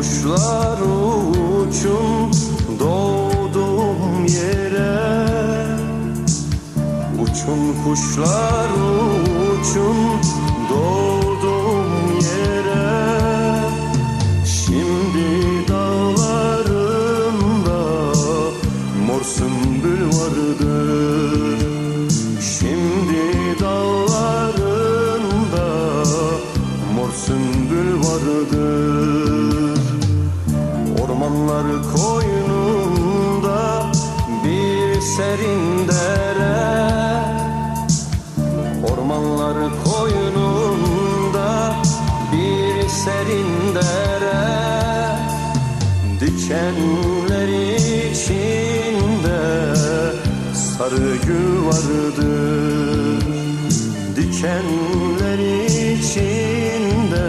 Kuşlar uçun doğduğum yere. Uçun kuşlar uçun doğduğum yere. Şimdi dağlarımda mor sümbül vardır. Şimdi dağlarımda mor sümbül vardır. Dağlar koynunda bir serin dere. Ormanlar koynunda bir serin dere. Dikenler içinde sarı gül vardır Dikenler içinde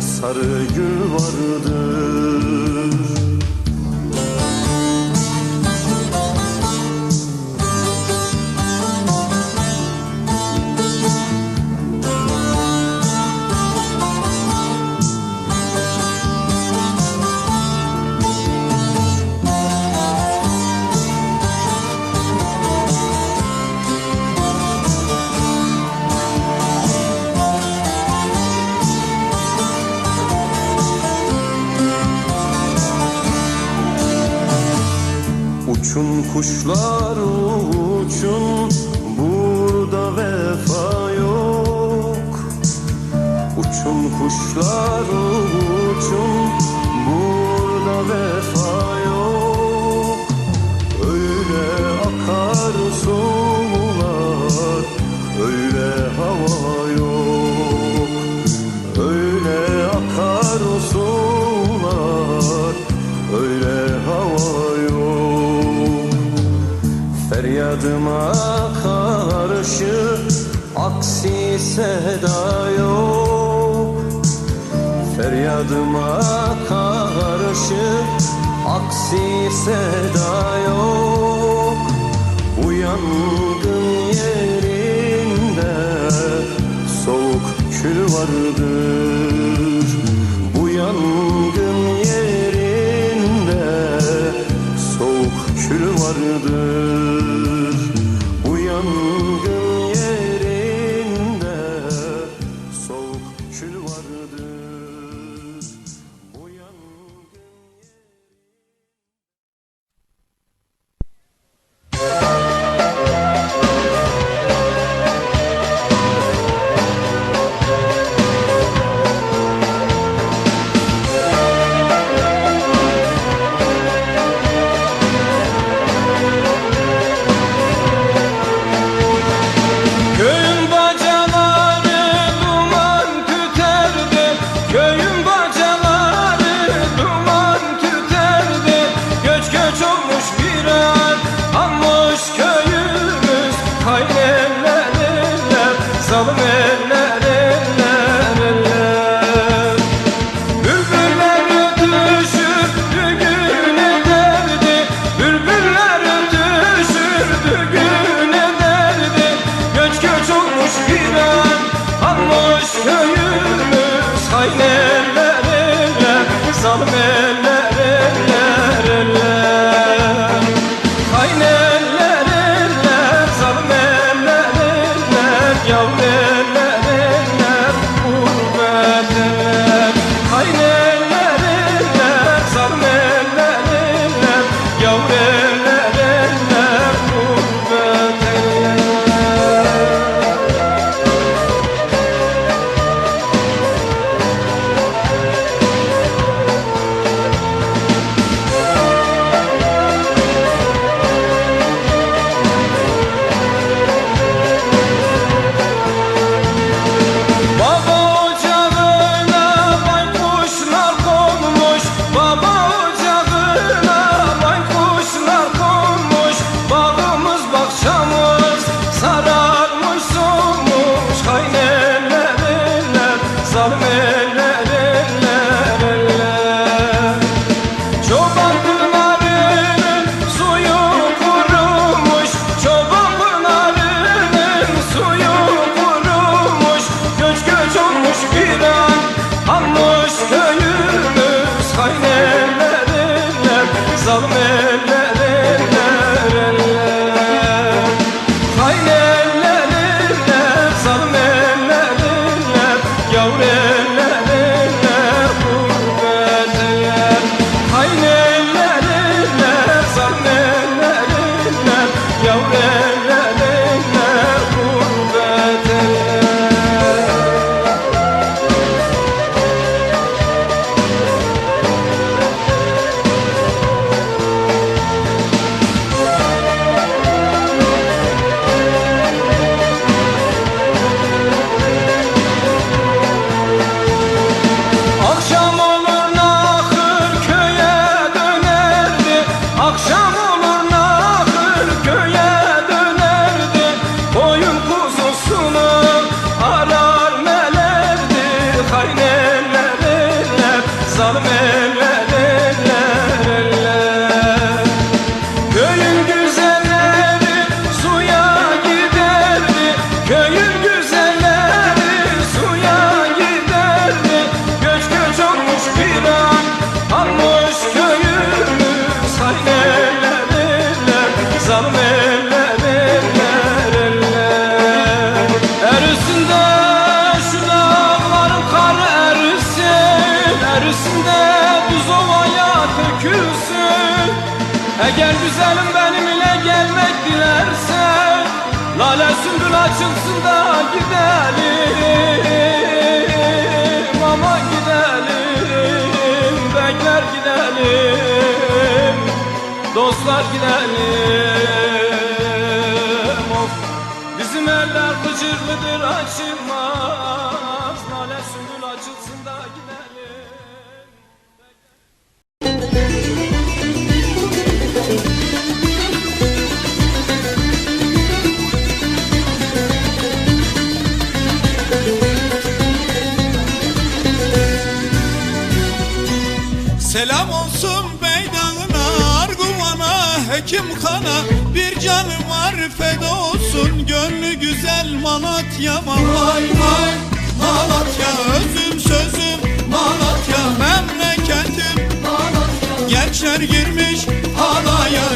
sarı gül vardır kuşlar. seda yok. Feryadıma karşı aksi seda yok. Uyandım yerinde soğuk kül vardır Olmuş viran, almış köyümüz Hay neler ele, eller eğer güzelim benimle gelmek dilersen Lale sümbül açılsın da gidelim. Ama gidelim Bekler gidelim Dostlar gidelim. Of Bizim eller gıcırlıdır açılmaz güzel Malatya'ma Vay Malatya, özüm sözüm Malatya, memleketim Gençler girmiş halaya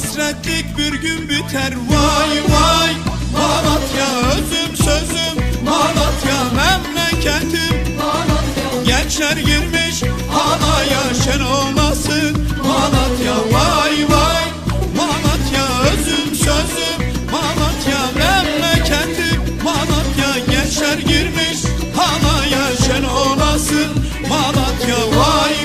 hasretlik bir gün biter. Vay vay Malatya özüm sözüm. Malatya memleketim. Gençler girmiş halaya şen olmasın. Malatya vay vay. Malatya özüm sözüm. Malatya memleketim. Malatya gençler girmiş halaya şen olmasın. Malatya vay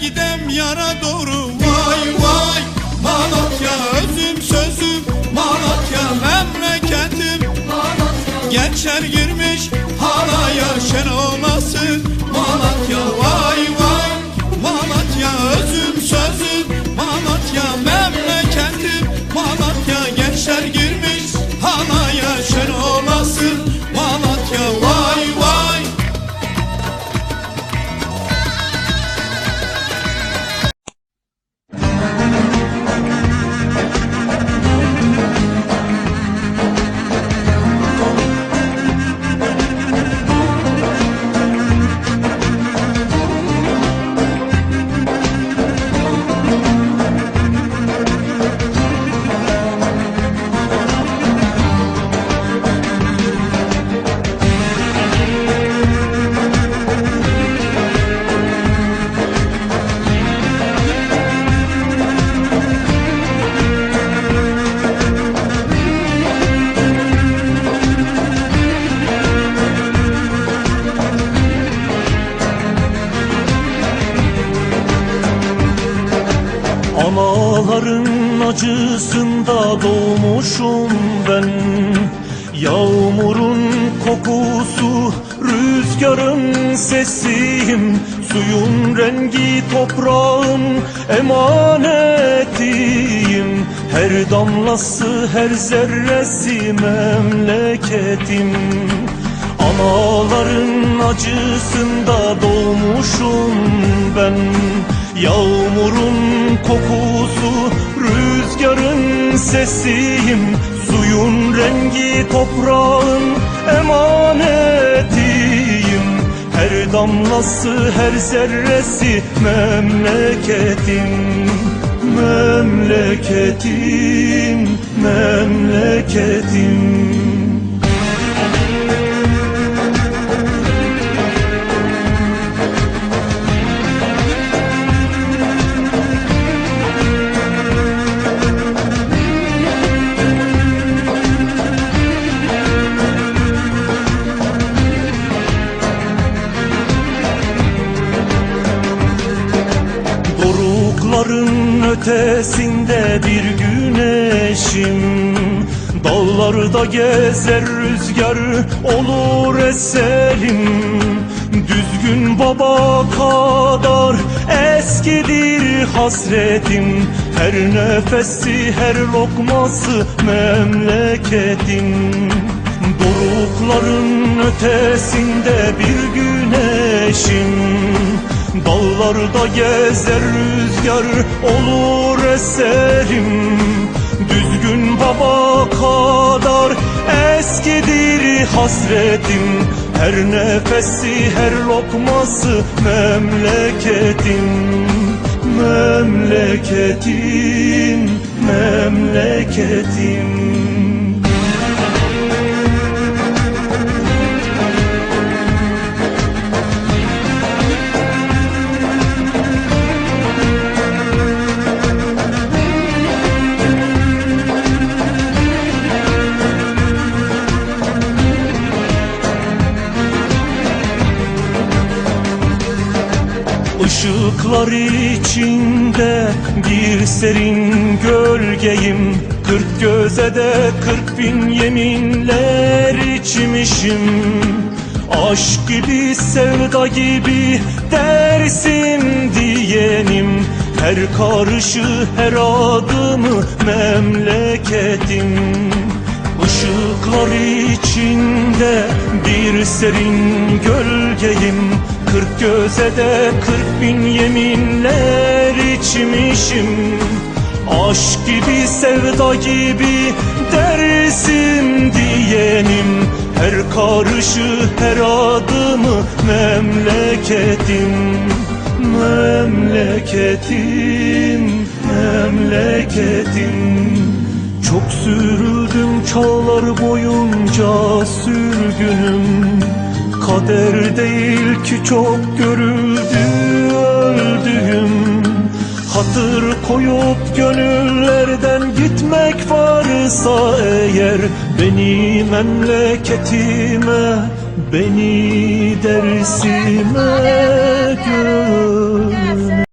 gidem yara doğru. Vay vay Malatya özüm sözüm. Malatya memleketim. Gençler girmiş halaya şen olmasın Malatya vay vay Malatya özüm sözüm. Malatya memleketim. Malatya gençler girmiş halaya şen olmasın Yağmurun kokusu, rüzgarın sesiyim. Suyun rengi toprağın emanetiyim. Her damlası, her zerresi memleketim. Anaların acısında doğmuşum ben. Yağmurun kokusu, rüzgarın sesiyim rengi toprağın emanetiyim? Her damlası, her zerresi memleketim. Memleketim, memleketim ötesinde bir güneşim. Dağlarda gezer rüzgar olur eserim. Düzgün baba kadar eskidir hasretim. Her nefesi her lokması memleketim. Dorukların ötesinde bir güneşim Dağlarda gezer rüzgar olur eserim. Düzgün baba kadar eskidir hasretim. Her nefesi her lokması memleketim. Memleketim, memleketim Işıklar içinde bir serin gölgeyim. Kırk göze de kırk bin yeminler içmişim. Aşk gibi sevda gibi dersim diyenim. Her karışı her adımı memleketim. Işıklar içinde bir serin gölgeyim göze de kırk bin yeminler içmişim. Aşk gibi sevda gibi dersim diyenim. Her karışı her adımı memleketim. Memleketim, memleketim. Çok sürüldüm çağlar boyunca sürgünüm Kader değil ki çok görüldü öldüğüm. Hatır koyup gönüllerden gitmek varsa eğer Beni memleketime, beni dersime göm